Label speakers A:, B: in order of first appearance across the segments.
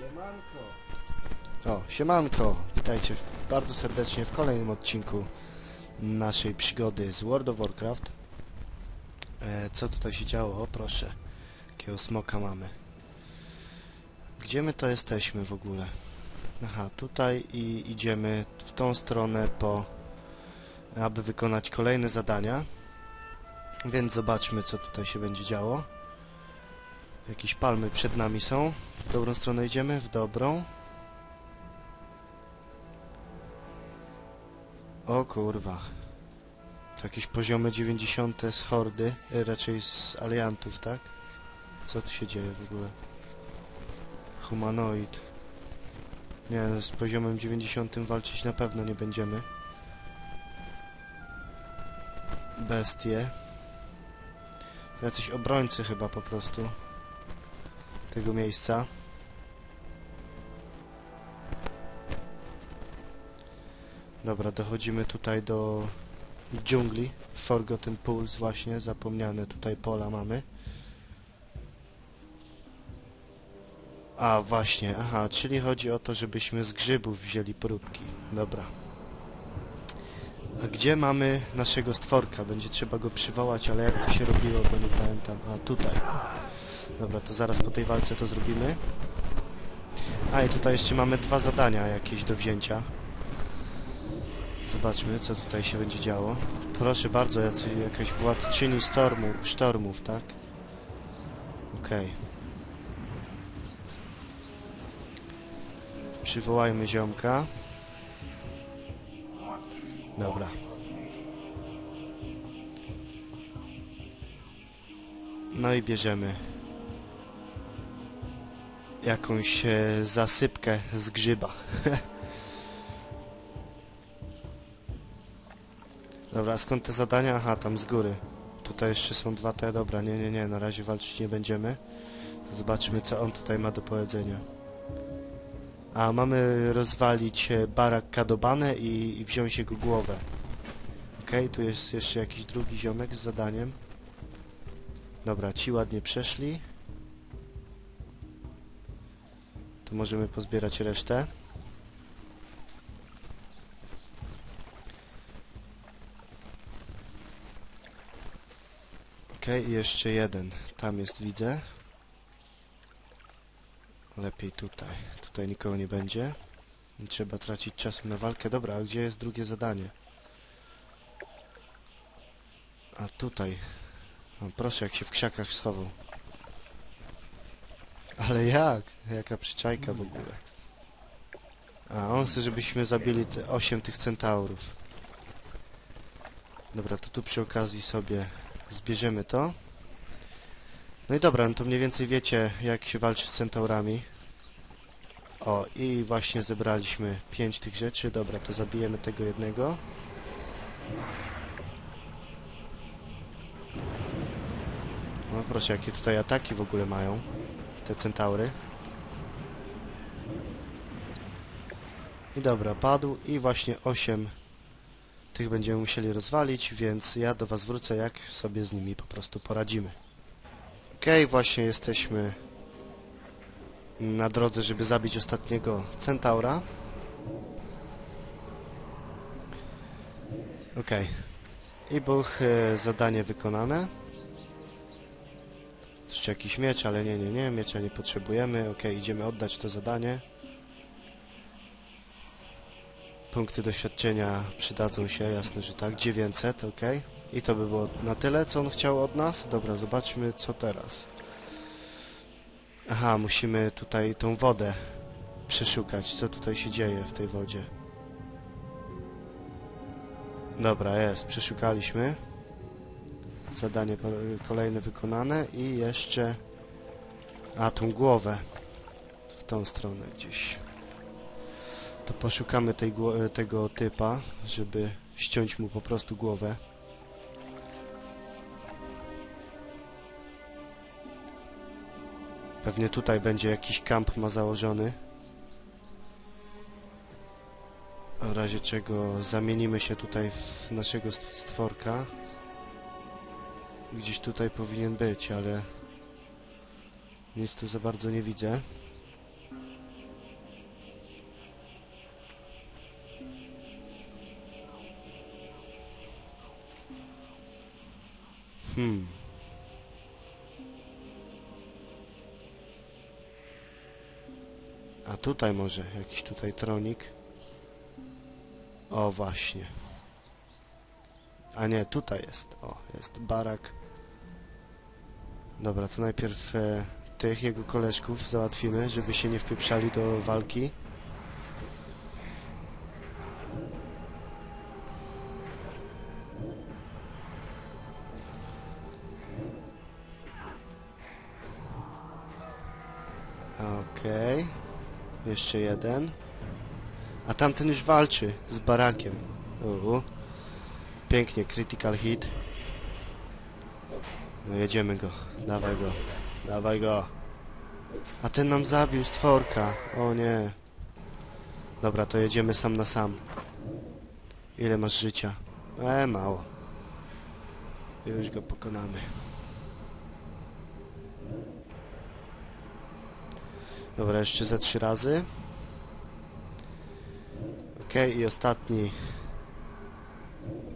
A: Siemanko. O, siemanko. Witajcie bardzo serdecznie w kolejnym odcinku naszej przygody z World of Warcraft. E, co tutaj się działo? O, proszę. Jakiego smoka mamy. Gdzie my to jesteśmy w ogóle? Aha, tutaj i idziemy w tą stronę po... aby wykonać kolejne zadania. Więc zobaczmy, co tutaj się będzie działo. Jakieś palmy przed nami są. W dobrą stronę idziemy? W dobrą. O kurwa. To jakieś poziomy 90 z hordy, e, raczej z aliantów, tak? Co tu się dzieje w ogóle? Humanoid. Nie, z poziomem 90 walczyć na pewno nie będziemy. Bestie. To jacyś obrońcy chyba po prostu tego miejsca. Dobra, dochodzimy tutaj do dżungli. Forgotten Pools właśnie, zapomniane tutaj pola mamy. A, właśnie, aha, czyli chodzi o to, żebyśmy z grzybów wzięli próbki. Dobra. A gdzie mamy naszego stworka? Będzie trzeba go przywołać, ale jak to się robiło, bo nie pamiętam. A, tutaj. Dobra, to zaraz po tej walce to zrobimy. A, i tutaj jeszcze mamy dwa zadania jakieś do wzięcia. Zobaczmy, co tutaj się będzie działo. Proszę bardzo, jacy, jakaś władczyni stormu, sztormów, tak? Okej. Przywołajmy ziomka. Dobra. No i bierzemy jakąś e, zasypkę z grzyba. Dobra, skąd te zadania? Aha, tam z góry. Tutaj jeszcze są dwa te. Dobra, nie, nie, nie, na razie walczyć nie będziemy. Zobaczmy, co on tutaj ma do powiedzenia. A, mamy rozwalić e, barak Kadobane i, i wziąć jego głowę. Okej, tu jest jeszcze jakiś drugi ziomek z zadaniem. Dobra, ci ładnie przeszli. To możemy pozbierać resztę. Okej, jeszcze jeden. Tam jest, widzę. Lepiej tutaj. Tutaj nikogo nie będzie. Nie trzeba tracić czasu na walkę. Dobra, a gdzie jest drugie zadanie? A tutaj. O, proszę, jak się w krzakach schował. Ale jak? Jaka przyczajka w ogóle. A, on chce, żebyśmy zabili te 8 tych centaurów. Dobra, to tu przy okazji sobie zbierzemy to. No i dobra, no to mniej więcej wiecie, jak się walczy z centaurami. O, i właśnie zebraliśmy 5 tych rzeczy. Dobra, to zabijemy tego jednego. No proszę, jakie tutaj ataki w ogóle mają te centaury. I dobra, padł i właśnie 8 tych będziemy musieli rozwalić, więc ja do Was wrócę, jak sobie z nimi po prostu poradzimy. Okej, właśnie jesteśmy na drodze, żeby zabić ostatniego centaura. Okej. I buch, e, zadanie wykonane. Jeszcze jakiś miecz, ale nie, nie, nie, miecza nie potrzebujemy. Okej, idziemy oddać to zadanie. Punkty doświadczenia przydadzą się, jasne, że tak. 900, ok. I to by było na tyle, co on chciał od nas. Dobra, zobaczmy, co teraz. Aha, musimy tutaj tą wodę przeszukać, co tutaj się dzieje w tej wodzie. Dobra, jest, przeszukaliśmy. Zadanie kolejne wykonane i jeszcze... A, tą głowę. W tą stronę gdzieś. To poszukamy tej, tego typa, żeby ściąć mu po prostu głowę. Pewnie tutaj będzie jakiś kamp ma założony. W razie czego zamienimy się tutaj w naszego st- stworka. Gdzieś tutaj powinien być, ale... Nic tu za bardzo nie widzę. Hmm. A tutaj może jakiś tutaj tronik. O, właśnie. A nie, tutaj jest. O, jest barak. Dobra, to najpierw e, tych jego koleżków załatwimy, żeby się nie wpieprzali do walki. Okej. Jeszcze jeden. A tamten już walczy z barakiem. Uhu. Pięknie, critical hit. No jedziemy go. Dawaj go. Dawaj go. A ten nam zabił stworka. O nie. Dobra, to jedziemy sam na sam. Ile masz życia? E, mało. Już go pokonamy. Dobra, jeszcze ze trzy razy. Okej, i ostatni.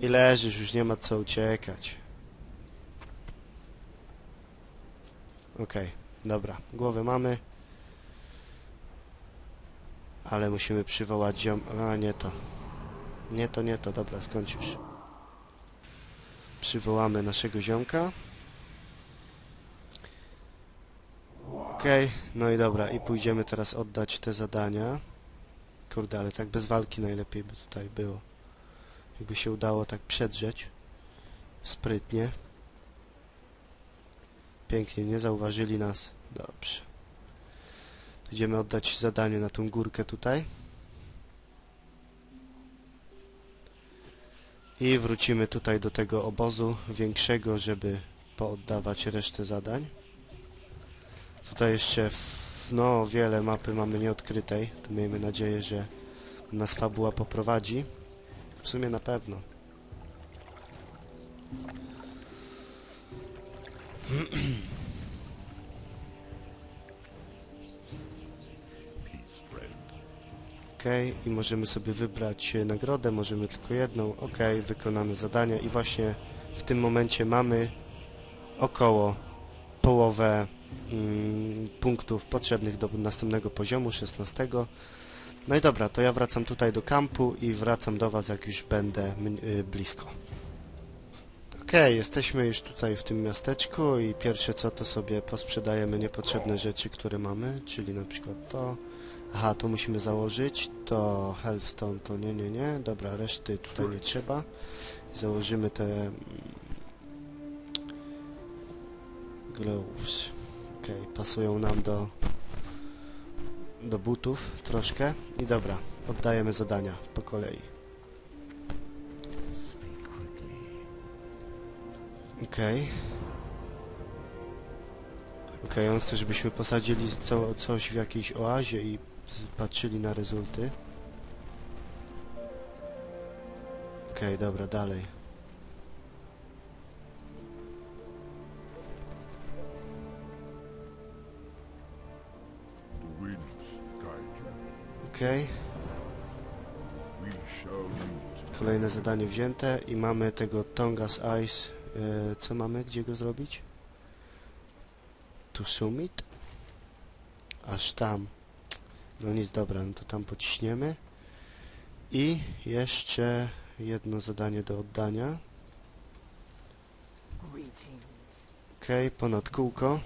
A: I leżysz, już nie ma co uciekać. Okej, dobra. Głowę mamy. Ale musimy przywołać ziom... A, nie to. Nie to, nie to. Dobra, skończysz. Przywołamy naszego ziomka. Okej, no i dobra. I pójdziemy teraz oddać te zadania. Kurde, ale tak bez walki najlepiej by tutaj było. Jakby się udało tak przedrzeć. Sprytnie. Pięknie, nie zauważyli nas. Dobrze. Idziemy oddać zadanie na tą górkę tutaj. I wrócimy tutaj do tego obozu większego, żeby pooddawać resztę zadań. Tutaj jeszcze no wiele mapy mamy nieodkrytej. To miejmy nadzieję, że nas fabuła poprowadzi. W sumie na pewno. Okej, i możemy sobie wybrać e, nagrodę, możemy tylko jedną. Okej, wykonane zadania i właśnie w tym momencie mamy około połowę mm, punktów potrzebnych do następnego poziomu, 16. No i dobra, to ja wracam tutaj do kampu i wracam do Was, jak już będę y, blisko. Okej, jesteśmy już tutaj w tym miasteczku i pierwsze co to sobie posprzedajemy niepotrzebne rzeczy, które mamy, czyli na przykład to. Aha, to musimy założyć, to Healthstone to nie, nie, nie, dobra, reszty tutaj nie trzeba. Założymy te mm, gloves. Okej, pasują nam do do butów troszkę i dobra, oddajemy zadania po kolei. Okej. Okej, on chce, żebyśmy posadzili co, coś w jakiejś oazie i patrzyli na rezulty. Okej, dobra, dalej. Okej,
B: meet.
A: kolejne zadanie wzięte i mamy tego Tonga's Ice. E, co mamy? Gdzie go zrobić? Tu summit? Aż tam. No nic, dobra, no to tam pociśniemy. I jeszcze jedno zadanie do oddania. Okej, ponad kółko.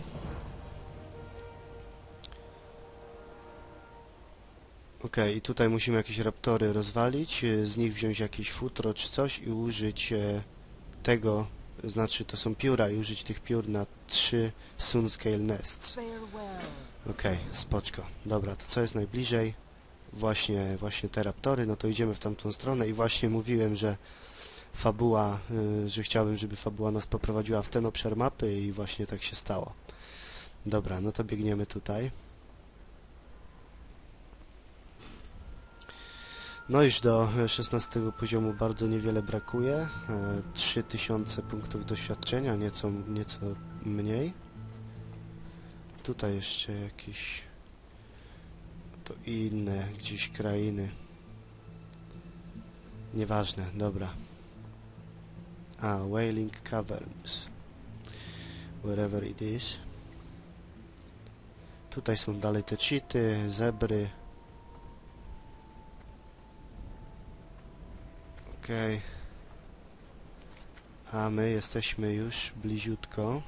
A: Okej, i tutaj musimy jakieś raptory rozwalić, e, z nich wziąć jakieś futro czy coś i użyć e, tego, znaczy to są pióra i użyć tych piór na trzy Sun Scale Nests. Okej, spoczko. Dobra, to co jest najbliżej? Właśnie, właśnie te raptory, no to idziemy w tamtą stronę i właśnie mówiłem, że fabuła, y, że chciałbym, żeby fabuła nas poprowadziła w ten obszar mapy i właśnie tak się stało. Dobra, no to biegniemy tutaj. No już do e, 16 poziomu bardzo niewiele brakuje. E, 3000 punktów doświadczenia, nieco, nieco mniej. Tutaj jeszcze jakieś to inne gdzieś krainy. Nieważne, dobra. A, Wailing Caverns. Wherever it is. Tutaj są dalej te cheaty, zebry. Okej. A my jesteśmy już bliziutko.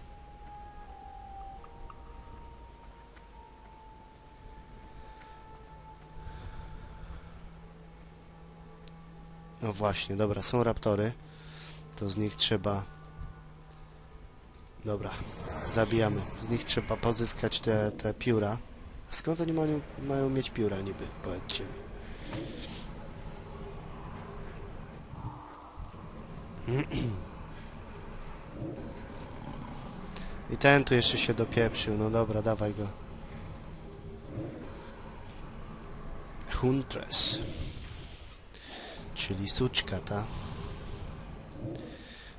A: No właśnie, dobra, są raptory. To z nich trzeba... Dobra, zabijamy. Z nich trzeba pozyskać te, te pióra. Skąd oni mają, mają mieć pióra niby? Powiedzcie mi. I ten tu jeszcze się dopieprzył. No dobra, dawaj go. Huntress. Czyli suczka ta.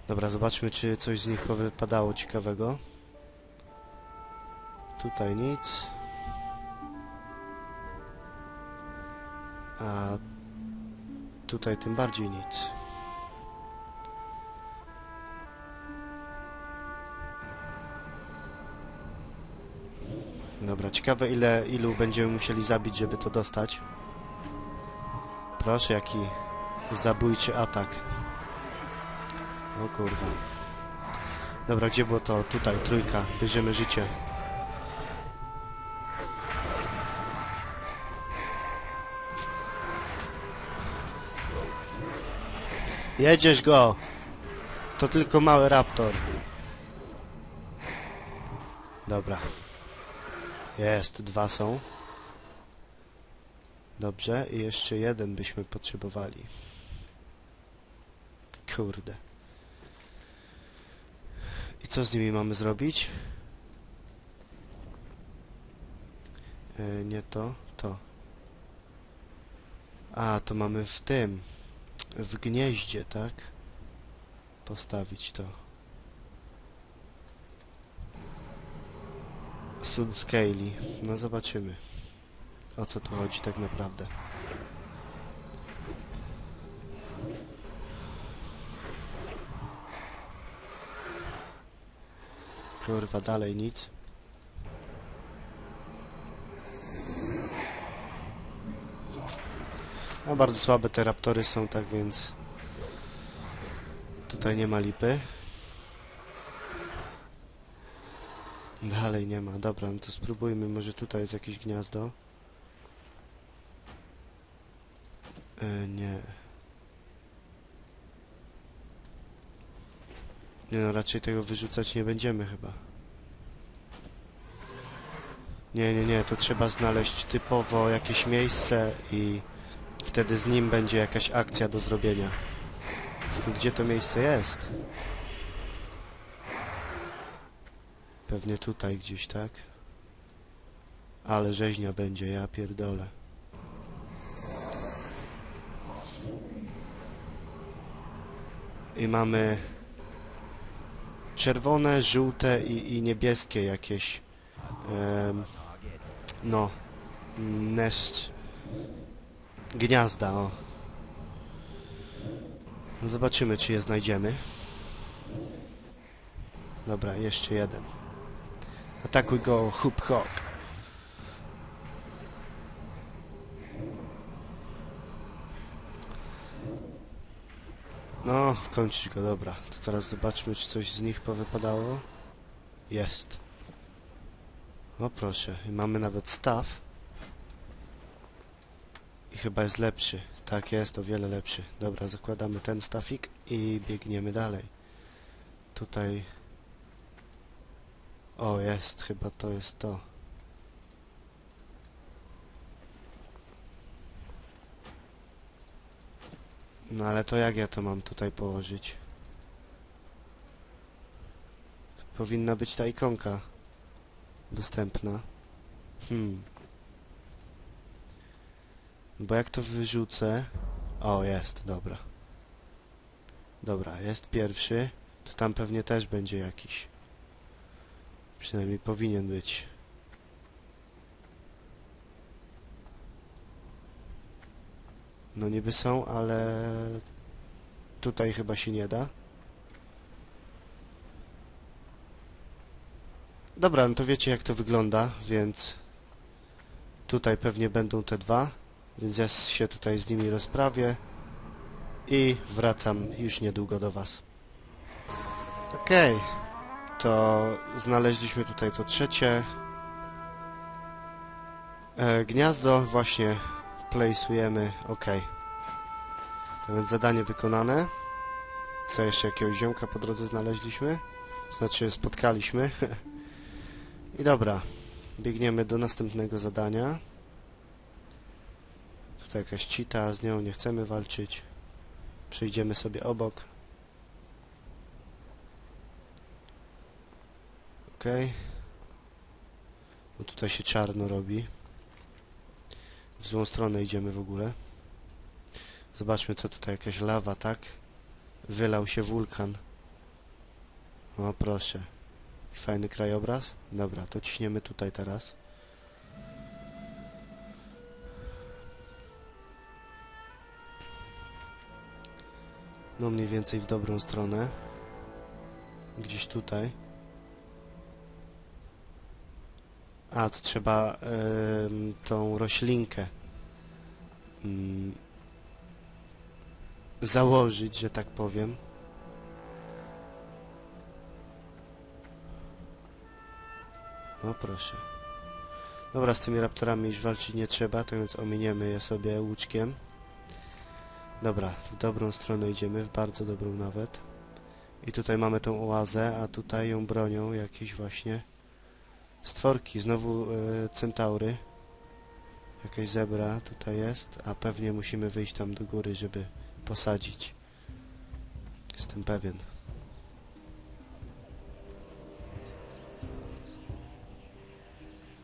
A: Dobra, zobaczmy czy coś z nich powypadało ciekawego. Tutaj nic. A tutaj tym bardziej nic. Dobra, ciekawe ile ilu będziemy musieli zabić, żeby to dostać. Proszę, jaki zabójczy atak. O kurwa. Dobra, gdzie było to? Tutaj, trójka. Bierzemy życie. Jedziesz go! To tylko mały raptor. Dobra. Jest, dwa są. Dobrze, i jeszcze jeden byśmy potrzebowali. Kurde. I co z nimi mamy zrobić? E, nie to, to. A, to mamy w tym. W gnieździe, tak? Postawić to. Sun Scali. No zobaczymy. O co tu chodzi tak naprawdę. Kurwa, dalej nic. No bardzo słabe te raptory są, tak więc tutaj nie ma lipy. Dalej nie ma. Dobra, no to spróbujmy. Może tutaj jest jakieś gniazdo. E, nie. Nie no, raczej tego wyrzucać nie będziemy chyba. Nie, nie, nie, to trzeba znaleźć typowo jakieś miejsce i wtedy z nim będzie jakaś akcja do zrobienia. Gdzie to miejsce jest? Pewnie tutaj gdzieś, tak? Ale rzeźnia będzie, ja pierdolę. I mamy czerwone, żółte i, i niebieskie jakieś em, no nest gniazda, o. No zobaczymy, czy je znajdziemy. Dobra, jeszcze jeden. Atakuj go, hoop hawk. No, kończyć go, dobra. To teraz zobaczmy, czy coś z nich powypadało. Jest. O proszę, i mamy nawet staw. I chyba jest lepszy. Tak jest, o wiele lepszy. Dobra, zakładamy ten stafik i biegniemy dalej. Tutaj... O, jest, chyba to jest to. No ale to jak ja to mam tutaj położyć? Powinna być ta ikonka dostępna. Hmm. Bo jak to wyrzucę... O, jest, dobra. Dobra, jest pierwszy. To tam pewnie też będzie jakiś. Przynajmniej powinien być. No niby są, ale... Tutaj chyba się nie da. Dobra, no to wiecie jak to wygląda, więc tutaj pewnie będą te dwa, więc ja się tutaj z nimi rozprawię i wracam już niedługo do Was. Okej, to znaleźliśmy tutaj to trzecie e, gniazdo, właśnie place'ujemy, okej. To więc zadanie wykonane. Tutaj jeszcze jakiegoś ziomka po drodze znaleźliśmy. Znaczy spotkaliśmy. I dobra. Biegniemy do następnego zadania. Tutaj jakaś cita, z nią nie chcemy walczyć. Przejdziemy sobie obok. Okej. Bo tutaj się czarno robi. W złą stronę idziemy w ogóle. Zobaczmy co tutaj, jakaś lawa, tak? Wylał się wulkan. O proszę. Fajny krajobraz. Dobra, to ciśniemy tutaj teraz. No mniej więcej w dobrą stronę. Gdzieś tutaj. A, tu trzeba tą roślinkę mm, założyć, że tak powiem. O proszę. Dobra, z tymi raptorami już walczyć nie trzeba, to więc ominiemy je sobie łuczkiem. Dobra, w dobrą stronę idziemy, w bardzo dobrą nawet. I tutaj mamy tą oazę, a tutaj ją bronią jakieś właśnie stworki. Znowu e, centaury. Jakaś zebra tutaj jest, a pewnie musimy wyjść tam do góry, żeby posadzić. Jestem pewien.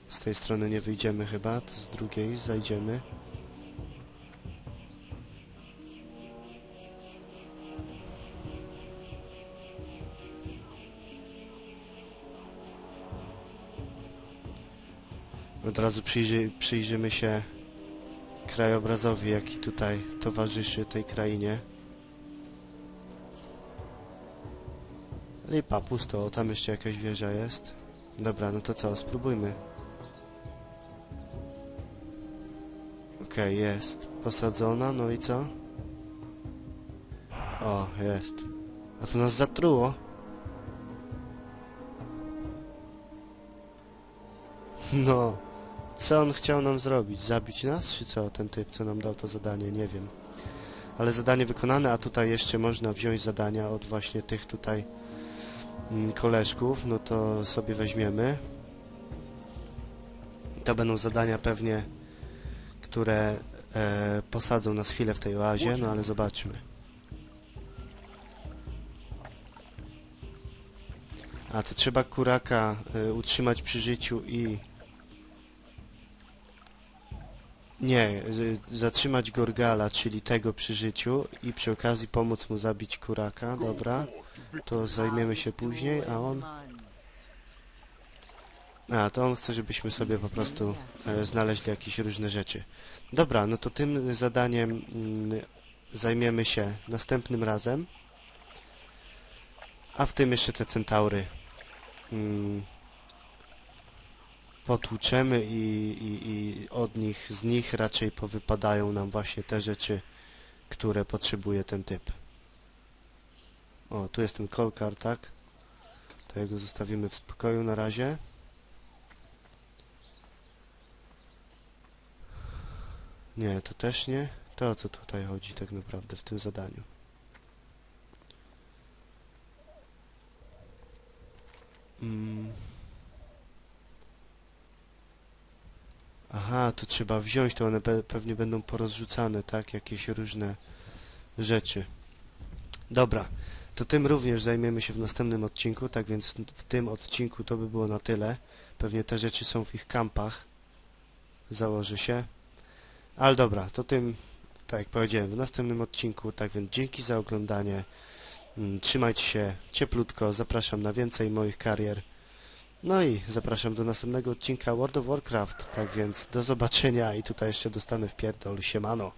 A: Z tej strony nie wyjdziemy chyba, z drugiej zajdziemy. Od razu przyjrzy, przyjrzymy się krajobrazowi, jaki tutaj towarzyszy tej krainie. Lipa, pusto, o, tam jeszcze jakaś wieża jest. Dobra, no to co, spróbujmy. Okej, jest. Posadzona, no i co? O, jest. A to nas zatruło. No. Co on chciał nam zrobić? Zabić nas, czy co? Ten typ, co nam dał to zadanie, nie wiem. Ale zadanie wykonane, a tutaj jeszcze można wziąć zadania od właśnie tych tutaj mm, koleżków, no to sobie weźmiemy. To będą zadania pewnie, które e, posadzą nas chwilę w tej oazie, no ale zobaczmy. A, to trzeba kuraka e, utrzymać przy życiu i Nie, y, zatrzymać Gorgala, czyli tego przy życiu i przy okazji pomóc mu zabić kuraka, dobra. To zajmiemy się później, a on... A, to on chce, żebyśmy sobie po prostu e, znaleźli jakieś różne rzeczy. Dobra, no to tym zadaniem mm, zajmiemy się następnym razem. A w tym jeszcze te centaury mm, potłuczemy i, i, i od nich, z nich raczej powypadają nam właśnie te rzeczy, które potrzebuje ten typ. O, tu jest ten kolkar, tak? To jego zostawimy w spokoju na razie. Nie, to też nie. To o co tutaj chodzi tak naprawdę w tym zadaniu. Mm. Aha, to trzeba wziąć, to one pe pewnie będą porozrzucane, tak? Jakieś różne rzeczy. Dobra, to tym również zajmiemy się w następnym odcinku, tak więc w tym odcinku to by było na tyle. Pewnie te rzeczy są w ich kampach, założę się. Ale dobra, to tym, tak jak powiedziałem, w następnym odcinku, tak więc dzięki za oglądanie. Mm, Trzymajcie się cieplutko, zapraszam na więcej moich karier. No i zapraszam do następnego odcinka World of Warcraft. Tak więc do zobaczenia i tutaj jeszcze dostanę w pierdol. Siemano.